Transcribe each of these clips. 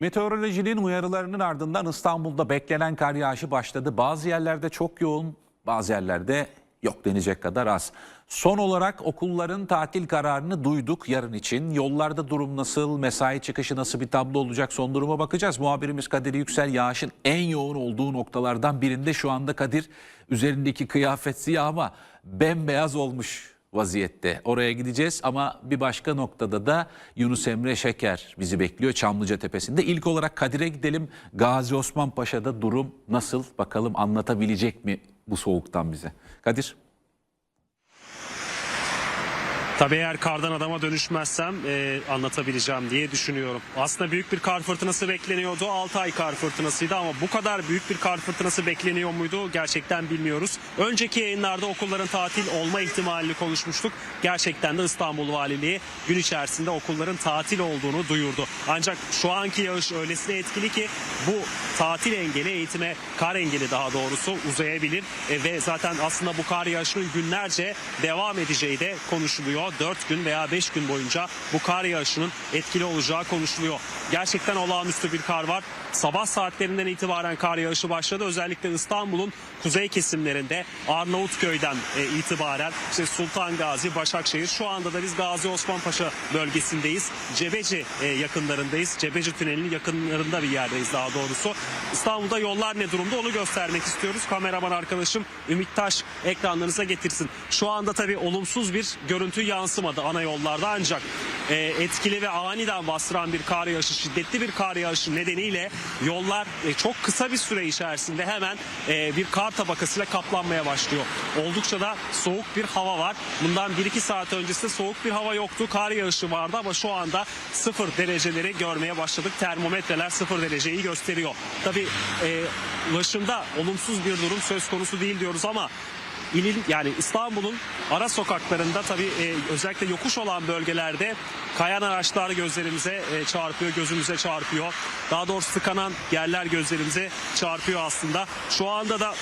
Meteorolojinin uyarılarının ardından İstanbul'da beklenen kar yağışı başladı. Bazı yerlerde çok yoğun, bazı yerlerde yok denecek kadar az. Son olarak okulların tatil kararını duyduk yarın için. Yollarda durum nasıl, mesai çıkışı nasıl bir tablo olacak son duruma bakacağız. Muhabirimiz Kadir Yüksel yağışın en yoğun olduğu noktalardan birinde şu anda Kadir üzerindeki kıyafet siyah ama bembeyaz olmuş vaziyette. Oraya gideceğiz ama bir başka noktada da Yunus Emre Şeker bizi bekliyor Çamlıca Tepesi'nde. İlk olarak Kadir'e gidelim. Gazi Osman Paşa'da durum nasıl? Bakalım anlatabilecek mi bu soğuktan bize? Kadir. Tabii eğer kardan adama dönüşmezsem e, anlatabileceğim diye düşünüyorum. Aslında büyük bir kar fırtınası bekleniyordu. 6 ay kar fırtınasıydı ama bu kadar büyük bir kar fırtınası bekleniyor muydu gerçekten bilmiyoruz. Önceki yayınlarda okulların tatil olma ihtimalini konuşmuştuk. Gerçekten de İstanbul Valiliği gün içerisinde okulların tatil olduğunu duyurdu. Ancak şu anki yağış öylesine etkili ki bu tatil engeli eğitime kar engeli daha doğrusu uzayabilir. E, ve zaten aslında bu kar yağışının günlerce devam edeceği de konuşuluyor. 4 gün veya 5 gün boyunca bu kar yağışının etkili olacağı konuşuluyor. Gerçekten olağanüstü bir kar var. Sabah saatlerinden itibaren kar yağışı başladı. Özellikle İstanbul'un kuzey kesimlerinde Arnavutköy'den e, itibaren işte Sultan Gazi, Başakşehir şu anda da biz Gazi Osman Paşa bölgesindeyiz. Cebeci e, yakınlarındayız. Cebeci Tüneli'nin yakınlarında bir yerdeyiz daha doğrusu. İstanbul'da yollar ne durumda onu göstermek istiyoruz. Kameraman arkadaşım Ümit Taş ekranlarınıza getirsin. Şu anda tabii olumsuz bir görüntü yansımadı ana yollarda ancak e, etkili ve aniden bastıran bir kar yağışı, şiddetli bir kar yağışı nedeniyle yollar e, çok kısa bir süre içerisinde hemen e, bir kar tabakasıyla kaplanmaya başlıyor. Oldukça da soğuk bir hava var. Bundan 1-2 saat öncesinde soğuk bir hava yoktu. Kar yağışı vardı ama şu anda 0 dereceleri görmeye başladık. Termometreler 0 dereceyi gösteriyor. Tabii e, ulaşımda olumsuz bir durum söz konusu değil diyoruz ama İlin yani İstanbul'un ara sokaklarında tabii e, özellikle yokuş olan bölgelerde kayan araçlar gözlerimize e, çarpıyor, gözümüze çarpıyor. Daha doğrusu tıkanan yerler gözlerimize çarpıyor aslında. Şu anda da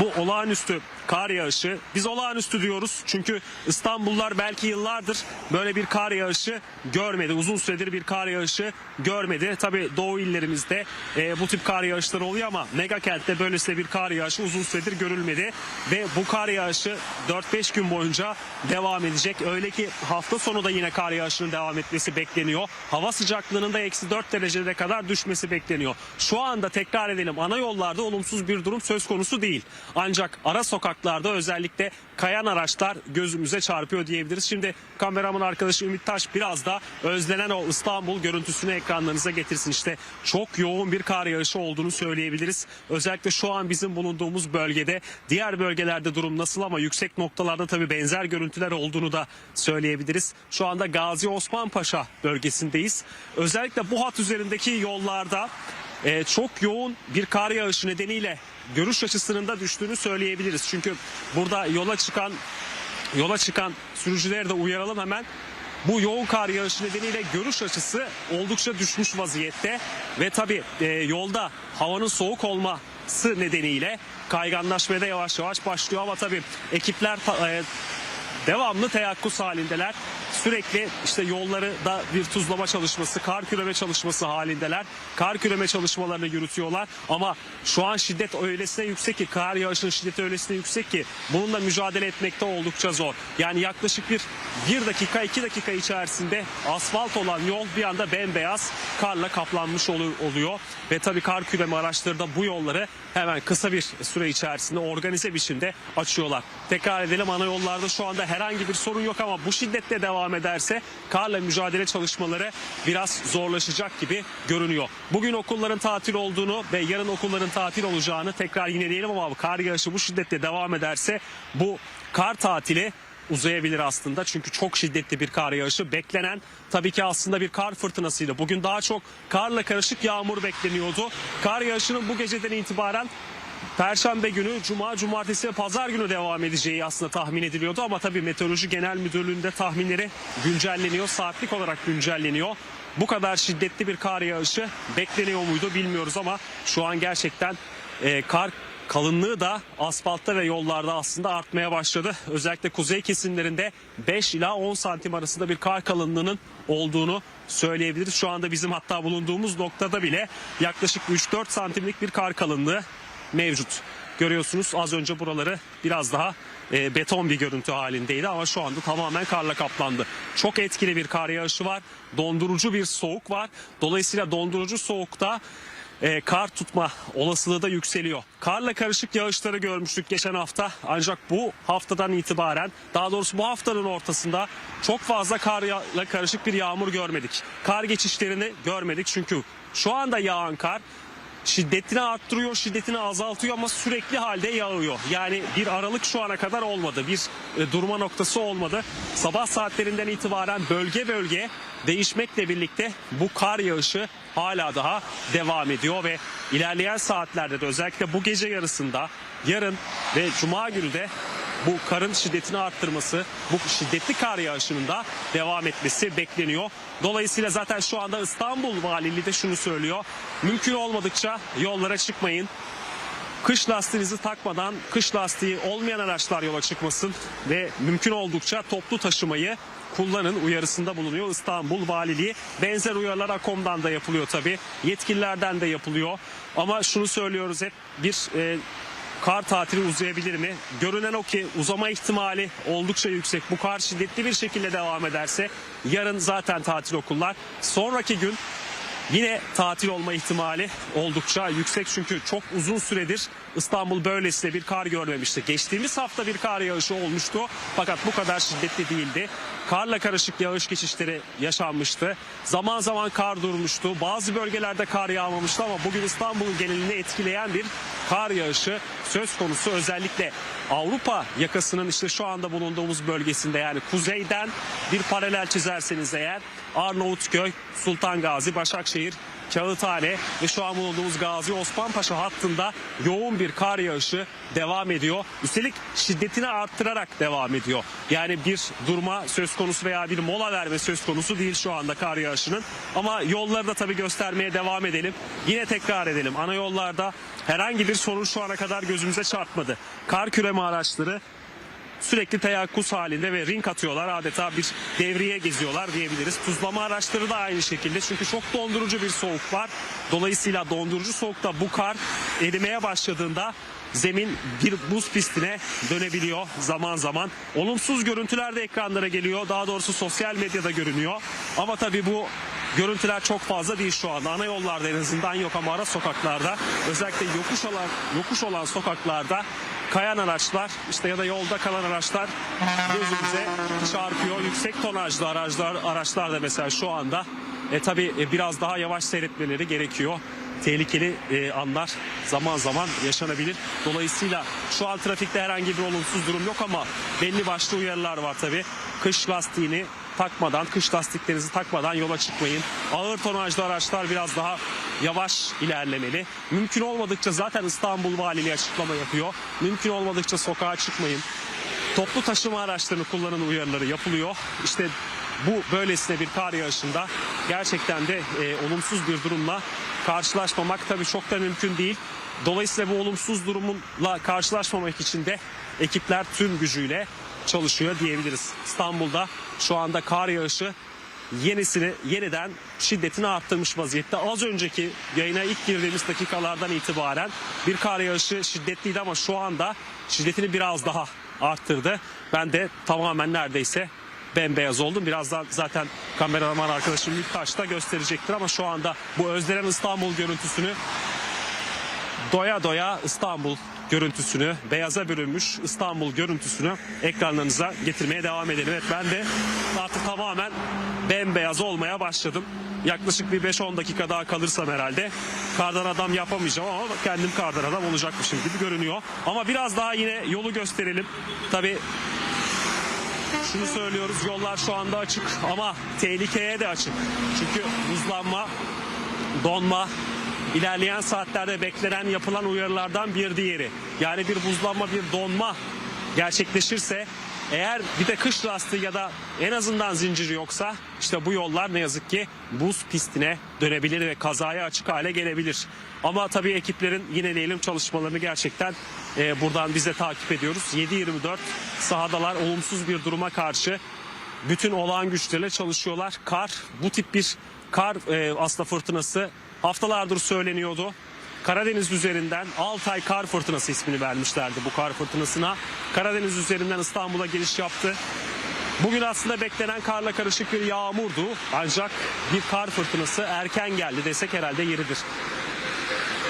bu olağanüstü kar yağışı. Biz olağanüstü diyoruz çünkü İstanbullular belki yıllardır böyle bir kar yağışı görmedi. Uzun süredir bir kar yağışı görmedi. Tabii doğu illerimizde e, bu tip kar yağışları oluyor ama mega kentte böylesine bir kar yağışı uzun süredir görülmedi. Ve bu kar yağışı 4-5 gün boyunca devam edecek. Öyle ki hafta sonu da yine kar yağışının devam etmesi bekleniyor. Hava sıcaklığının da eksi 4 derecede kadar düşmesi bekleniyor. Şu anda tekrar edelim ana yollarda olumsuz bir durum söz konusu değil. Ancak ara sokaklarda özellikle kayan araçlar gözümüze çarpıyor diyebiliriz. Şimdi kameraman arkadaşı Ümit Taş biraz da özlenen o İstanbul görüntüsünü ekranlarınıza getirsin. İşte çok yoğun bir kar yağışı olduğunu söyleyebiliriz. Özellikle şu an bizim bulunduğumuz bölgede diğer bölgelerde durum nasıl ama yüksek noktalarda tabii benzer görüntüler olduğunu da söyleyebiliriz. Şu anda Gazi Osman Paşa bölgesindeyiz. Özellikle bu hat üzerindeki yollarda e, çok yoğun bir kar yağışı nedeniyle görüş açısının da düştüğünü söyleyebiliriz. Çünkü burada yola çıkan yola çıkan sürücüleri de uyaralım hemen. Bu yoğun kar yağışı nedeniyle görüş açısı oldukça düşmüş vaziyette ve tabii e, yolda havanın soğuk olması nedeniyle kayganlaşmaya da yavaş yavaş başlıyor ama tabii ekipler e, devamlı teyakkuz halindeler. Sürekli işte yolları da bir tuzlama çalışması, kar küreme çalışması halindeler. Kar küreme çalışmalarını yürütüyorlar ama şu an şiddet öylesine yüksek ki kar yağışının şiddeti öylesine yüksek ki bununla mücadele etmekte oldukça zor. Yani yaklaşık bir bir dakika iki dakika içerisinde asfalt olan yol bir anda bembeyaz karla kaplanmış olu- oluyor ve tabii kar küreme araçları da bu yolları hemen kısa bir süre içerisinde organize biçimde açıyorlar. Tekrar edelim ana yollarda şu anda herhangi bir sorun yok ama bu şiddetle devam ederse karla mücadele çalışmaları biraz zorlaşacak gibi görünüyor. Bugün okulların tatil olduğunu ve yarın okulların tatil olacağını tekrar yineleyelim ama kar yağışı bu şiddetle devam ederse bu kar tatili uzayabilir aslında. Çünkü çok şiddetli bir kar yağışı beklenen tabii ki aslında bir kar fırtınasıydı. Bugün daha çok karla karışık yağmur bekleniyordu. Kar yağışının bu geceden itibaren Perşembe günü, Cuma, Cumartesi ve Pazar günü devam edeceği aslında tahmin ediliyordu ama tabii Meteoroloji Genel Müdürlüğü'nde tahminleri güncelleniyor, saatlik olarak güncelleniyor. Bu kadar şiddetli bir kar yağışı bekleniyor muydu bilmiyoruz ama şu an gerçekten e, kar kalınlığı da asfaltta ve yollarda aslında artmaya başladı. Özellikle kuzey kesimlerinde 5 ila 10 santim arasında bir kar kalınlığının olduğunu söyleyebiliriz. Şu anda bizim hatta bulunduğumuz noktada bile yaklaşık 3-4 santimlik bir kar kalınlığı mevcut. Görüyorsunuz az önce buraları biraz daha e, beton bir görüntü halindeydi ama şu anda tamamen karla kaplandı. Çok etkili bir kar yağışı var. Dondurucu bir soğuk var. Dolayısıyla dondurucu soğukta e, kar tutma olasılığı da yükseliyor. Karla karışık yağışları görmüştük geçen hafta ancak bu haftadan itibaren daha doğrusu bu haftanın ortasında çok fazla karla karışık bir yağmur görmedik. Kar geçişlerini görmedik çünkü şu anda yağan kar şiddetini arttırıyor, şiddetini azaltıyor ama sürekli halde yağıyor. Yani bir aralık şu ana kadar olmadı. Bir e, durma noktası olmadı. Sabah saatlerinden itibaren bölge bölge değişmekle birlikte bu kar yağışı hala daha devam ediyor ve ilerleyen saatlerde de özellikle bu gece yarısında yarın ve cuma günü de bu karın şiddetini arttırması, bu şiddetli kar yağışının da devam etmesi bekleniyor. Dolayısıyla zaten şu anda İstanbul Valiliği de şunu söylüyor. Mümkün olmadıkça yollara çıkmayın. Kış lastiğinizi takmadan kış lastiği olmayan araçlar yola çıkmasın ve mümkün oldukça toplu taşımayı kullanın uyarısında bulunuyor İstanbul Valiliği. Benzer uyarılar AKOM'dan da yapılıyor tabi. Yetkililerden de yapılıyor. Ama şunu söylüyoruz hep bir e, kar tatili uzayabilir mi? Görünen o ki uzama ihtimali oldukça yüksek. Bu kar şiddetli bir şekilde devam ederse yarın zaten tatil okullar. Sonraki gün Yine tatil olma ihtimali oldukça yüksek çünkü çok uzun süredir İstanbul böylesine bir kar görmemişti. Geçtiğimiz hafta bir kar yağışı olmuştu fakat bu kadar şiddetli değildi. Karla karışık yağış geçişleri yaşanmıştı. Zaman zaman kar durmuştu. Bazı bölgelerde kar yağmamıştı ama bugün İstanbul'un genelini etkileyen bir kar yağışı söz konusu. Özellikle Avrupa yakasının işte şu anda bulunduğumuz bölgesinde yani kuzeyden bir paralel çizerseniz eğer Arnavutköy, Sultan Gazi, Başakşehir, Kağıthane ve şu an bulunduğumuz Gazi Osman Paşa hattında yoğun bir kar yağışı devam ediyor. Üstelik şiddetini arttırarak devam ediyor. Yani bir durma söz konusu veya bir mola verme söz konusu değil şu anda kar yağışının. Ama yolları da tabii göstermeye devam edelim. Yine tekrar edelim. Ana yollarda herhangi bir sorun şu ana kadar gözümüze çarpmadı. Kar küreme araçları sürekli teyakkuz halinde ve ring atıyorlar. Adeta bir devriye geziyorlar diyebiliriz. Tuzlama araçları da aynı şekilde. Çünkü çok dondurucu bir soğuk var. Dolayısıyla dondurucu soğukta bu kar erimeye başladığında zemin bir buz pistine dönebiliyor zaman zaman. Olumsuz görüntüler de ekranlara geliyor. Daha doğrusu sosyal medyada görünüyor. Ama tabii bu Görüntüler çok fazla değil şu anda. Ana yollarda en azından yok ama ara sokaklarda özellikle yokuş olan yokuş olan sokaklarda kayan araçlar işte ya da yolda kalan araçlar gözümüze çarpıyor. Yüksek tonajlı araçlar araçlar da mesela şu anda e, tabii e, biraz daha yavaş seyretmeleri gerekiyor. Tehlikeli e, anlar zaman zaman yaşanabilir. Dolayısıyla şu an trafikte herhangi bir olumsuz durum yok ama belli başlı uyarılar var tabii. Kış lastiğini takmadan, kış lastiklerinizi takmadan yola çıkmayın. Ağır tonajlı araçlar biraz daha yavaş ilerlemeli. Mümkün olmadıkça zaten İstanbul Valiliği açıklama yapıyor. Mümkün olmadıkça sokağa çıkmayın. Toplu taşıma araçlarını kullanın uyarıları yapılıyor. İşte bu böylesine bir kar yağışında gerçekten de e, olumsuz bir durumla karşılaşmamak tabii çok da mümkün değil. Dolayısıyla bu olumsuz durumunla karşılaşmamak için de ekipler tüm gücüyle çalışıyor diyebiliriz. İstanbul'da şu anda kar yağışı yenisini yeniden şiddetini arttırmış vaziyette. Az önceki yayına ilk girdiğimiz dakikalardan itibaren bir kar yağışı şiddetliydi ama şu anda şiddetini biraz daha arttırdı. Ben de tamamen neredeyse bembeyaz oldum. Birazdan zaten kameraman arkadaşım Mültaş da gösterecektir ama şu anda bu özlenen İstanbul görüntüsünü doya doya İstanbul görüntüsünü, beyaza bürünmüş İstanbul görüntüsünü ekranlarınıza getirmeye devam edelim. Evet ben de artık tamamen bembeyaz olmaya başladım. Yaklaşık bir 5-10 dakika daha kalırsam herhalde kardan adam yapamayacağım ama kendim kardan adam olacakmışım gibi görünüyor. Ama biraz daha yine yolu gösterelim. Tabii şunu söylüyoruz yollar şu anda açık ama tehlikeye de açık. Çünkü buzlanma, donma, ilerleyen saatlerde beklenen yapılan uyarılardan bir diğeri. Yani bir buzlanma, bir donma gerçekleşirse Eğer bir de kış lastiği ya da en azından zinciri yoksa işte bu yollar ne yazık ki buz pistine dönebilir ve kazaya açık hale gelebilir. Ama tabii ekiplerin yineleyelim çalışmalarını gerçekten e, buradan biz de takip ediyoruz. 7-24 sahadalar olumsuz bir duruma karşı bütün olağan güçlerle çalışıyorlar. Kar bu tip bir kar e, aslında fırtınası haftalardır söyleniyordu. Karadeniz üzerinden Altay kar fırtınası ismini vermişlerdi bu kar fırtınasına. Karadeniz üzerinden İstanbul'a giriş yaptı. Bugün aslında beklenen karla karışık bir yağmurdu. Ancak bir kar fırtınası erken geldi desek herhalde yeridir.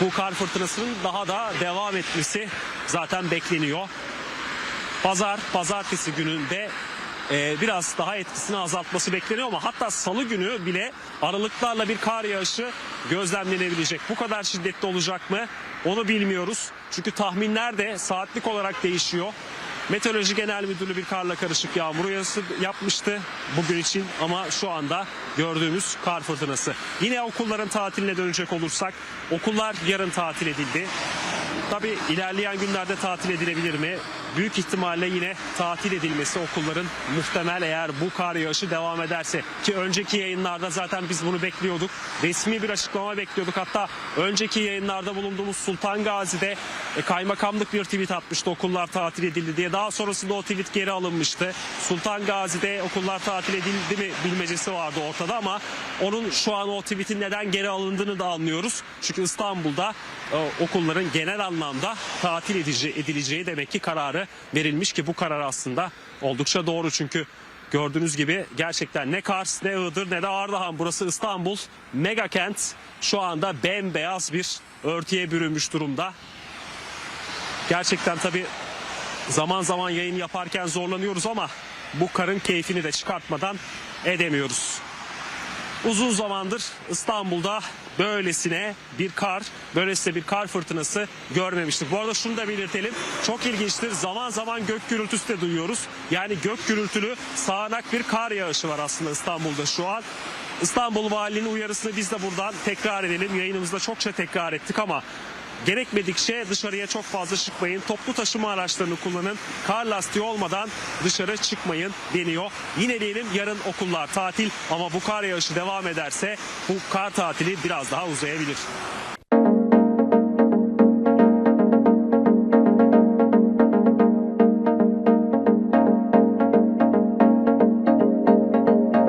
Bu kar fırtınasının daha da devam etmesi zaten bekleniyor. Pazar, pazartesi gününde e, biraz daha etkisini azaltması bekleniyor ama hatta salı günü bile aralıklarla bir kar yağışı gözlemlenebilecek. Bu kadar şiddetli olacak mı onu bilmiyoruz. Çünkü tahminler de saatlik olarak değişiyor. Meteoroloji Genel Müdürlüğü bir karla karışık yağmur uyarısı yapmıştı bugün için ama şu anda gördüğümüz kar fırtınası. Yine okulların tatiline dönecek olursak okullar yarın tatil edildi. Tabi ilerleyen günlerde tatil edilebilir mi? Büyük ihtimalle yine tatil edilmesi okulların muhtemel eğer bu kar yağışı devam ederse. Ki önceki yayınlarda zaten biz bunu bekliyorduk. Resmi bir açıklama bekliyorduk. Hatta önceki yayınlarda bulunduğumuz Sultan Gazi'de e, kaymakamlık bir tweet atmıştı okullar tatil edildi diye. Daha sonrasında o tweet geri alınmıştı. Sultan Gazi'de okullar tatil edildi mi bilmecesi vardı ortada ama onun şu an o tweetin neden geri alındığını da anlıyoruz. Çünkü İstanbul'da e, okulların genel anlamda tatil edici, edileceği demek ki verilmiş ki bu karar aslında oldukça doğru çünkü gördüğünüz gibi gerçekten ne Kars ne Iğdır ne de Ardahan burası İstanbul mega kent şu anda bembeyaz bir örtüye bürünmüş durumda. Gerçekten tabi zaman zaman yayın yaparken zorlanıyoruz ama bu karın keyfini de çıkartmadan edemiyoruz. Uzun zamandır İstanbul'da böylesine bir kar, böylesine bir kar fırtınası görmemiştik. Bu arada şunu da belirtelim. Çok ilginçtir. Zaman zaman gök gürültüsü de duyuyoruz. Yani gök gürültülü sağanak bir kar yağışı var aslında İstanbul'da şu an. İstanbul Valiliğinin uyarısını biz de buradan tekrar edelim. Yayınımızda çokça tekrar ettik ama Gerekmedikçe dışarıya çok fazla çıkmayın. Toplu taşıma araçlarını kullanın. Kar lastiği olmadan dışarı çıkmayın deniyor. Yine diyelim yarın okullar tatil ama bu kar yağışı devam ederse bu kar tatili biraz daha uzayabilir.